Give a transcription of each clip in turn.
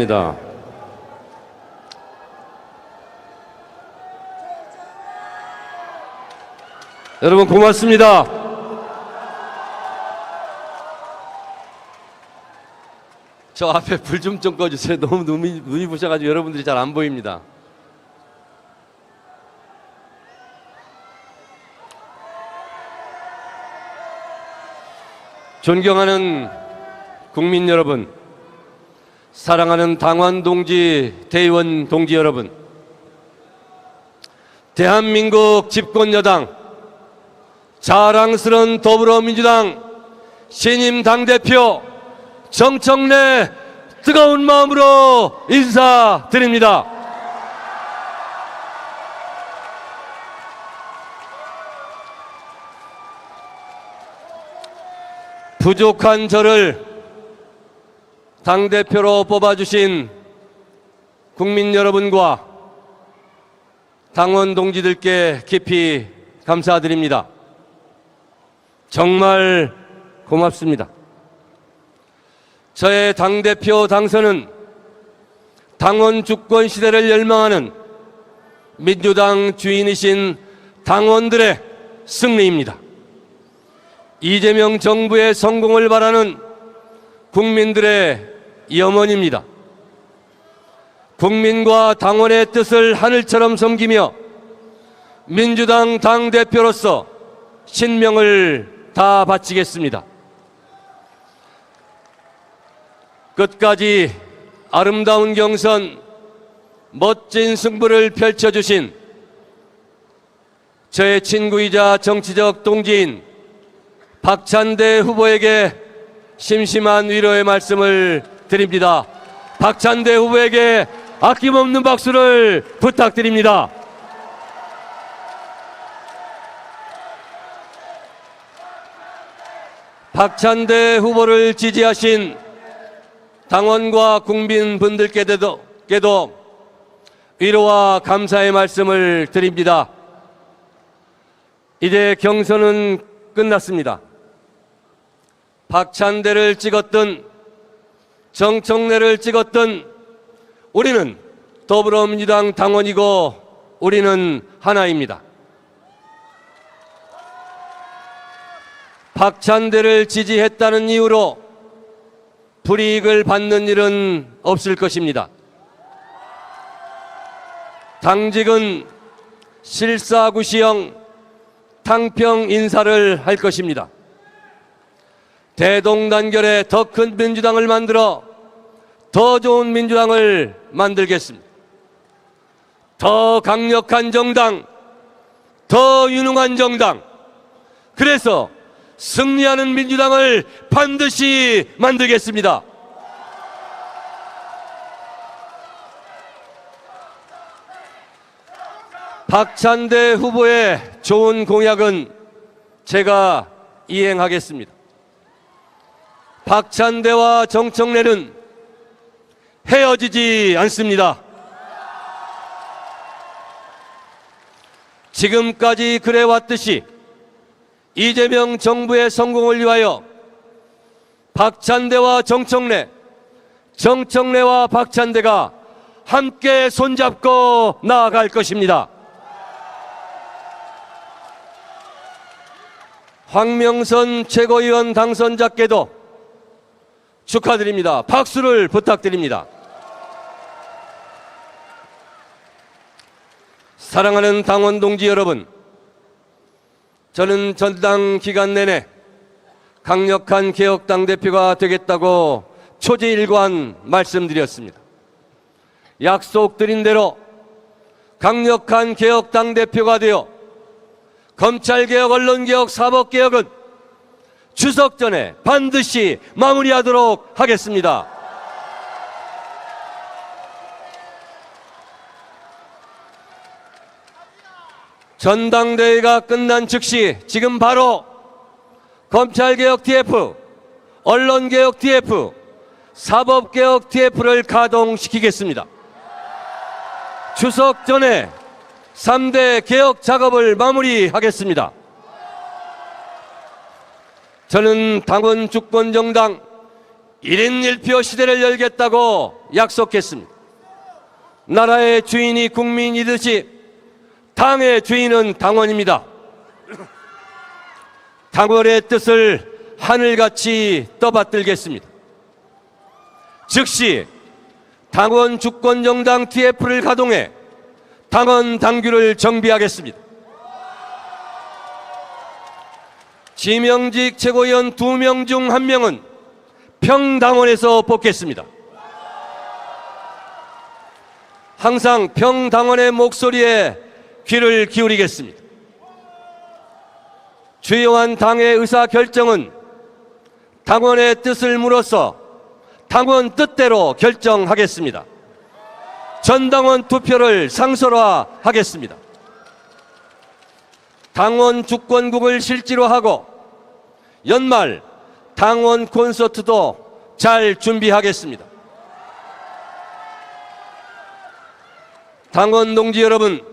입니다. 여러분 고맙습니다. 저 앞에 불 좀 좀 꺼주세요. 너무 눈이, 눈이 부셔가지고 여러분들이 잘 안 보입니다. 존경하는 국민 여러분, 사랑하는 당원 동지, 대의원 동지 여러분, 대한민국 집권 여당, 자랑스러운 더불어민주당 신임 당대표 정청래 뜨거운 마음으로 인사드립니다. 부족한 저를 당대표로 뽑아주신 국민 여러분과 당원 동지들께 깊이 감사드립니다. 정말 고맙습니다. 저의 당대표 당선은 당원 주권 시대를 열망하는 민주당 주인이신 당원들의 승리입니다. 이재명 정부의 성공을 바라는 국민들의 염원입니다. 국민과 당원의 뜻을 하늘처럼 섬기며 민주당 당대표로서 신명을 다 바치겠습니다. 끝까지 아름다운 경선, 멋진 승부를 펼쳐주신 저의 친구이자 정치적 동지인 박찬대 후보에게 심심한 위로의 말씀을 드립니다. 박찬대 후보에게 아낌없는 박수를 부탁드립니다. 박찬대 후보를 지지하신 당원과 국민분들께도 께도 위로와 감사의 말씀을 드립니다. 이제 경선은 끝났습니다. 박찬대를 찍었던 정청래를 찍었던 우리는 더불어민주당 당원이고 우리는 하나입니다. 박찬대를 지지했다는 이유로 불이익을 받는 일은 없을 것입니다. 당직은 실사구시형 탕평 인사를 할 것입니다. 대동단결에 더큰 민주당을 만들어 더 좋은 민주당을 만들겠습니다. 더 강력한 정당, 더 유능한 정당. 그래서 승리하는 민주당을 반드시 만들겠습니다. 박찬대 후보의 좋은 공약은 제가 이행하겠습니다. 박찬대와 정청래는 헤어지지 않습니다. 지금까지 그래왔듯이 이재명 정부의 성공을 위하여 박찬대와 정청래, 정청래와 박찬대가 함께 손잡고 나아갈 것입니다. 황명선 최고위원 당선자께도 축하드립니다. 박수를 부탁드립니다. 사랑하는 당원 동지 여러분, 저는 전당 기간 내내 강력한 개혁당 대표가 되겠다고 초지일관 말씀드렸습니다. 약속드린 대로 강력한 개혁당 대표가 되어 검찰개혁, 언론개혁, 사법개혁은 추석 전에 반드시 마무리하도록 하겠습니다. 전당대회가 끝난 즉시 지금 바로 검찰개혁 TF, 언론개혁 TF, 사법개혁 TF를 가동시키겠습니다. 추석 전에 3대 개혁 작업을 마무리하겠습니다. 저는 당원 주권 정당 1인 1표 시대를 열겠다고 약속했습니다. 나라의 주인이 국민이듯이 당의 주인은 당원입니다. 당원의 뜻을 하늘같이 떠받들겠습니다. 즉시 당원 주권 정당 TF를 가동해 당원 당규를 정비하겠습니다. 지명직 최고위원 두 명 중 한 명은 평당원에서 뽑겠습니다. 항상 평당원의 목소리에 귀를 기울이겠습니다. 주요한 당의 의사 결정은 당원의 뜻을 물어서 당원 뜻대로 결정하겠습니다. 전당원 투표를 상설화하겠습니다. 당원 주권국을 실지로 하고 연말 당원 콘서트도 잘 준비하겠습니다. 당원 동지 여러분,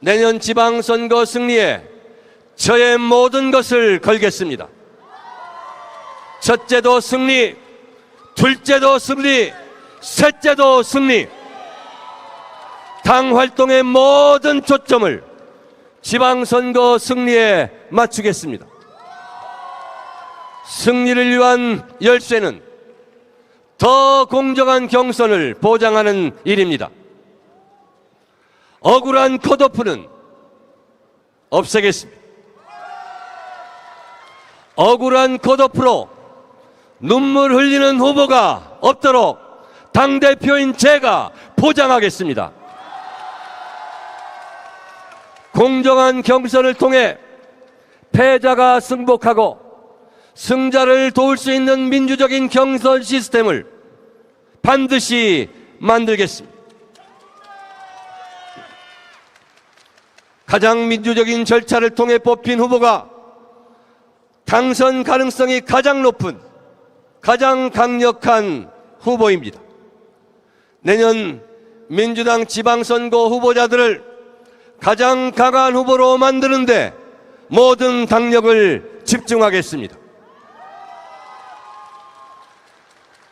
내년 지방선거 승리에 저의 모든 것을 걸겠습니다. 첫째도 승리, 둘째도 승리, 셋째도 승리. 당 활동의 모든 초점을 지방선거 승리에 맞추겠습니다. 승리를 위한 열쇠는 더 공정한 경선을 보장하는 일입니다. 억울한 컷오프는 없애겠습니다. 억울한 컷오프로 눈물 흘리는 후보가 없도록 당대표인 제가 보장하겠습니다. 공정한 경선을 통해 패자가 승복하고 승자를 도울 수 있는 민주적인 경선 시스템을 반드시 만들겠습니다. 가장 민주적인 절차를 통해 뽑힌 후보가 당선 가능성이 가장 높은 가장 강력한 후보입니다. 내년 민주당 지방선거 후보자들을 가장 강한 후보로 만드는데 모든 당력을 집중하겠습니다.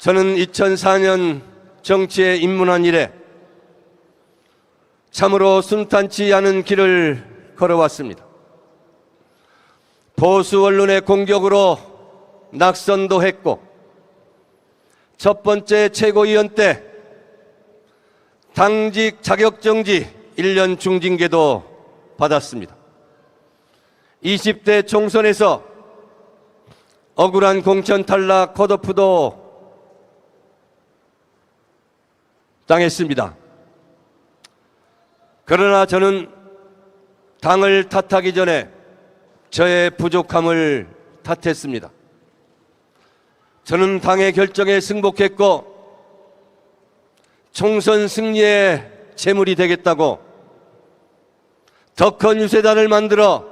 저는 2004년 정치에 입문한 이래 참으로 순탄치 않은 길을 걸어왔습니다. 보수 언론의 공격으로 낙선도 했고 첫 번째 최고위원 때 당직 자격정지 1년 중징계도 받았습니다. 20대 총선에서 억울한 공천 탈락 컷오프도 당했습니다. 그러나 저는 당을 탓하기 전에 저의 부족함을 탓했습니다. 저는 당의 결정에 승복했고 총선 승리의 재물이 되겠다고 더 큰 유세단을 만들어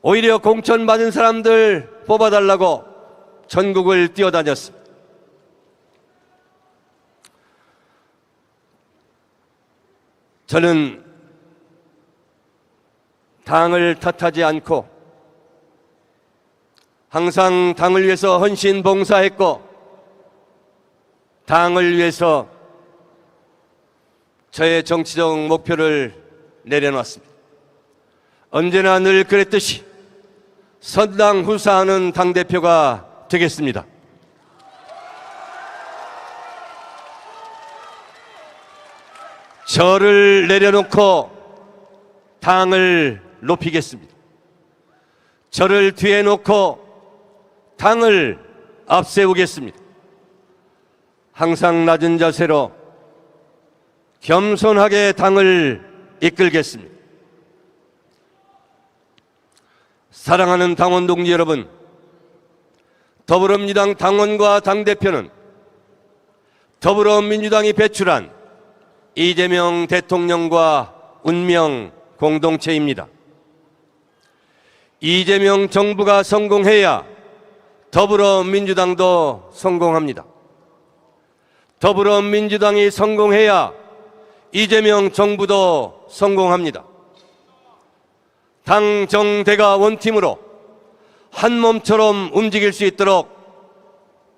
오히려 공천 받은 사람들 뽑아달라고 전국을 뛰어다녔습니다. 저는 당을 탓하지 않고 항상 당을 위해서 헌신 봉사했고 당을 위해서 저의 정치적 목표를 내려놨습니다. 언제나 늘 그랬듯이 선당 후사하는 당대표가 되겠습니다. 저를 내려놓고 당을 높이겠습니다. 저를 뒤에 놓고 당을 앞세우겠습니다. 항상 낮은 자세로 겸손하게 당을 이끌겠습니다. 사랑하는 당원 동지 여러분, 더불어민주당 당원과 당대표는 더불어민주당이 배출한 이재명 대통령과 운명 공동체입니다. 이재명 정부가 성공해야 더불어민주당도 성공합니다. 더불어민주당이 성공해야 이재명 정부도 성공합니다. 당 정대가 원팀으로 한 몸처럼 움직일 수 있도록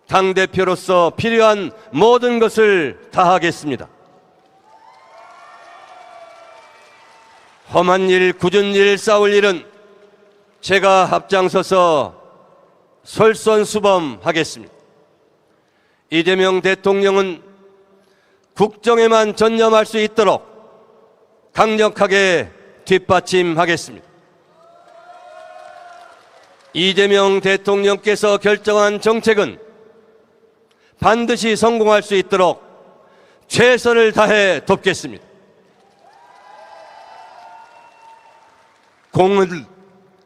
당대표로서 필요한 모든 것을 다하겠습니다. 험한 일, 굳은 일, 싸울 일은 제가 앞장서서 솔선수범하겠습니다. 이재명 대통령은 국정에만 전념할 수 있도록 강력하게 뒷받침하겠습니다. 이재명 대통령께서 결정한 정책은 반드시 성공할 수 있도록 최선을 다해 돕겠습니다. 공을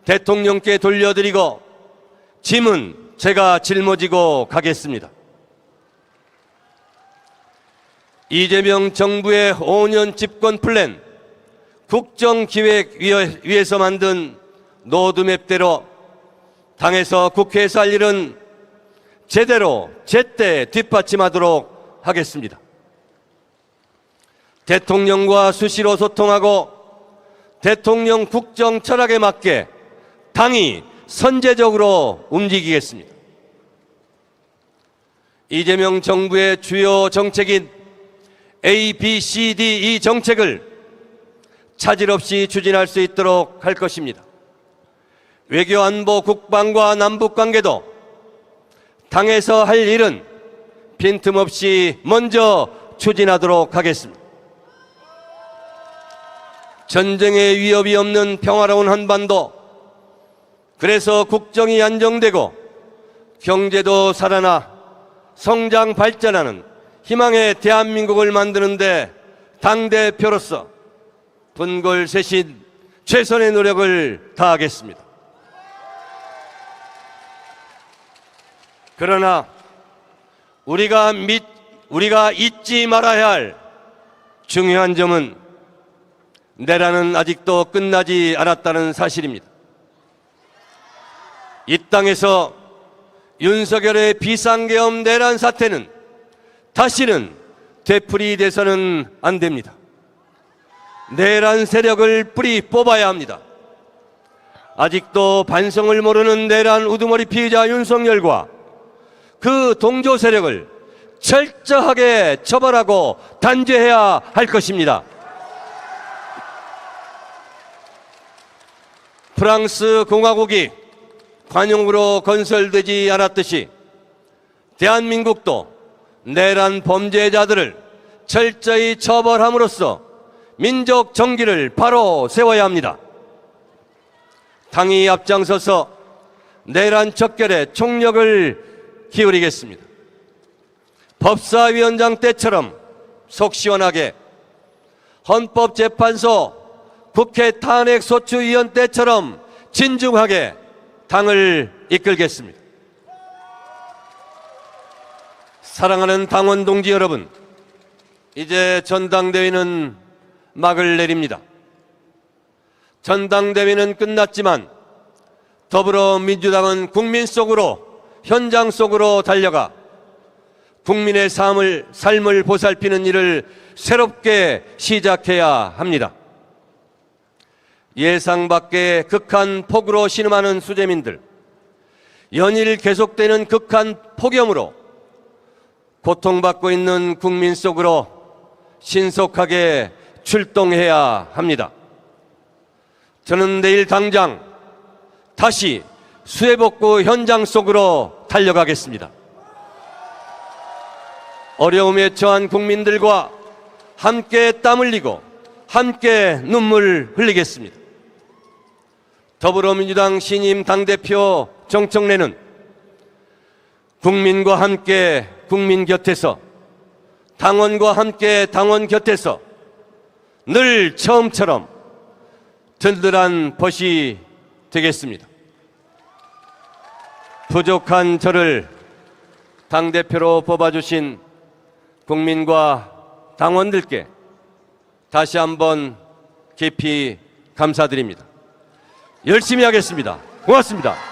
대통령께 돌려드리고 짐은 제가 짊어지고 가겠습니다. 이재명 정부의 5년 집권 플랜 국정기획위에서 만든 로드맵대로 당에서 국회에서 할 일은 제대로 제때 뒷받침하도록 하겠습니다. 대통령과 수시로 소통하고 대통령 국정 철학에 맞게 당이 선제적으로 움직이겠습니다. 이재명 정부의 주요 정책인 A, B, C, D, E 정책을 차질 없이 추진할 수 있도록 할 것입니다. 외교 안보 국방과 남북 관계도 당에서 할 일은 빈틈없이 먼저 추진하도록 하겠습니다. 전쟁의 위협이 없는 평화로운 한반도 그래서 국정이 안정되고 경제도 살아나 성장 발전하는 희망의 대한민국을 만드는데 당대표로서 분골쇄신 최선의 노력을 다하겠습니다. 그러나 우리가 믿, 우리가 잊지 말아야 할 중요한 점은 내란은 아직도 끝나지 않았다는 사실입니다. 이 땅에서 윤석열의 비상계엄 내란 사태는 다시는 되풀이 돼서는 안 됩니다. 내란 세력을 뿌리 뽑아야 합니다. 아직도 반성을 모르는 내란 우두머리 피의자 윤석열과 그 동조 세력을 철저하게 처벌하고 단죄해야 할 것입니다. 프랑스 공화국이 관용으로 건설되지 않았듯이 대한민국도 내란 범죄자들을 철저히 처벌함으로써 민족 정기를 바로 세워야 합니다. 당이 앞장서서 내란 척결에 총력을 기울이겠습니다. 법사위원장 때처럼 속 시원하게 헌법재판소 국회 탄핵 소추위원 때처럼 진중하게 당을 이끌겠습니다. 사랑하는 당원 동지 여러분, 이제 전당대회는 막을 내립니다. 전당대회는 끝났지만 더불어민주당은 국민 속으로 현장 속으로 달려가 국민의 삶을, 삶을 보살피는 일을 새롭게 시작해야 합니다. 예상 밖의 극한 폭우로 신음하는 수재민들, 연일 계속되는 극한 폭염으로 고통받고 있는 국민 속으로 신속하게 출동해야 합니다. 저는 내일 당장 다시 수해복구 현장 속으로 달려가겠습니다. 어려움에 처한 국민들과 함께 땀 흘리고 함께 눈물 흘리겠습니다. 더불어민주당 신임 당대표 정청래는 국민과 함께 국민 곁에서 당원과 함께 당원 곁에서 늘 처음처럼 든든한 벗이 되겠습니다. 부족한 저를 당대표로 뽑아주신 국민과 당원들께 다시 한번 깊이 감사드립니다. 열심히 하겠습니다. 고맙습니다.